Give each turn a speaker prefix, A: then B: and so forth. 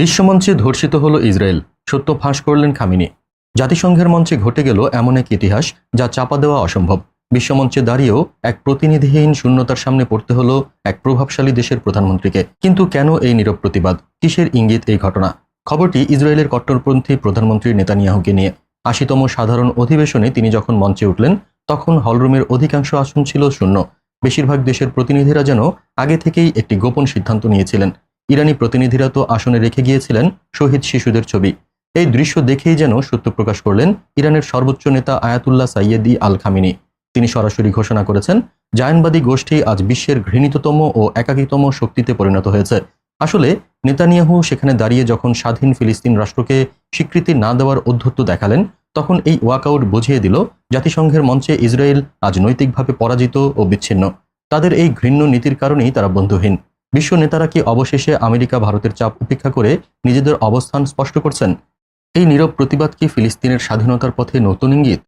A: বিশ্বমঞ্চে ধর্ষিত হল ইসরায়েল। সত্য ফাঁস করলেন খামিনি। জাতিসংঘের মঞ্চে ঘটে গেল এমন এক ইতিহাস যা চাপা দেওয়া অসম্ভব। বিশ্বমঞ্চে দাঁড়িয়েও এক প্রতিনিধিহীন শূন্যতার সামনে পড়তে হলো এক প্রভাবশালী দেশের প্রধানমন্ত্রীকে। কিন্তু কেন এই নীরব প্রতিবাদ? কিসের ইঙ্গিত এই ঘটনা? খবরটি ইসরায়েলের কট্টরপন্থী প্রধানমন্ত্রী নেতানিয়াহুকে নিয়ে। আশিতম সাধারণ অধিবেশনে তিনি যখন মঞ্চে উঠলেন, তখন হলরুমের অধিকাংশ আসন ছিল শূন্য। বেশিরভাগ দেশের প্রতিনিধিরা যেন আগে থেকেই একটি গোপন সিদ্ধান্ত নিয়েছিলেন। ইরানি প্রতিনিধিরা তো আসনে রেখে গিয়েছিলেন শহীদ শিশুদের ছবি। এই দৃশ্য দেখেই যেন সত্য প্রকাশ করলেন ইরানের সর্বোচ্চ নেতা আয়াতুল্লাহ সাইয়েদি আল খামিনি তিনি সরাসরি ঘোষণা করেছেন, জায়নবাদী গোষ্ঠী আজ বিশ্বের ঘৃণিততম ও একাকীতম শক্তিতে পরিণত হয়েছে। আসলে নেতানিয়াহু সেখানে দাঁড়িয়ে যখন স্বাধীন ফিলিস্তিন রাষ্ট্রকে স্বীকৃতি না দেওয়ার অধ্যত্ত দেখালেন, তখন এই ওয়াকআউট বুঝিয়ে দিল, জাতিসংঘের মঞ্চে ইসরায়েল আজ নৈতিকভাবে পরাজিত ও বিচ্ছিন্ন। তাদের এই ঘৃণ্য নীতির কারণেই তারা বন্ধুহীন। বিশ্ব নেতারা কি অবশেষে আমেরিকা ভারতের চাপ উপেক্ষা করে নিজেদের অবস্থান স্পষ্ট করছেন? এই নীরব প্রতিবাদ কি ফিলিস্তিনের স্বাধীনতার পথে নতুন ইঙ্গিত?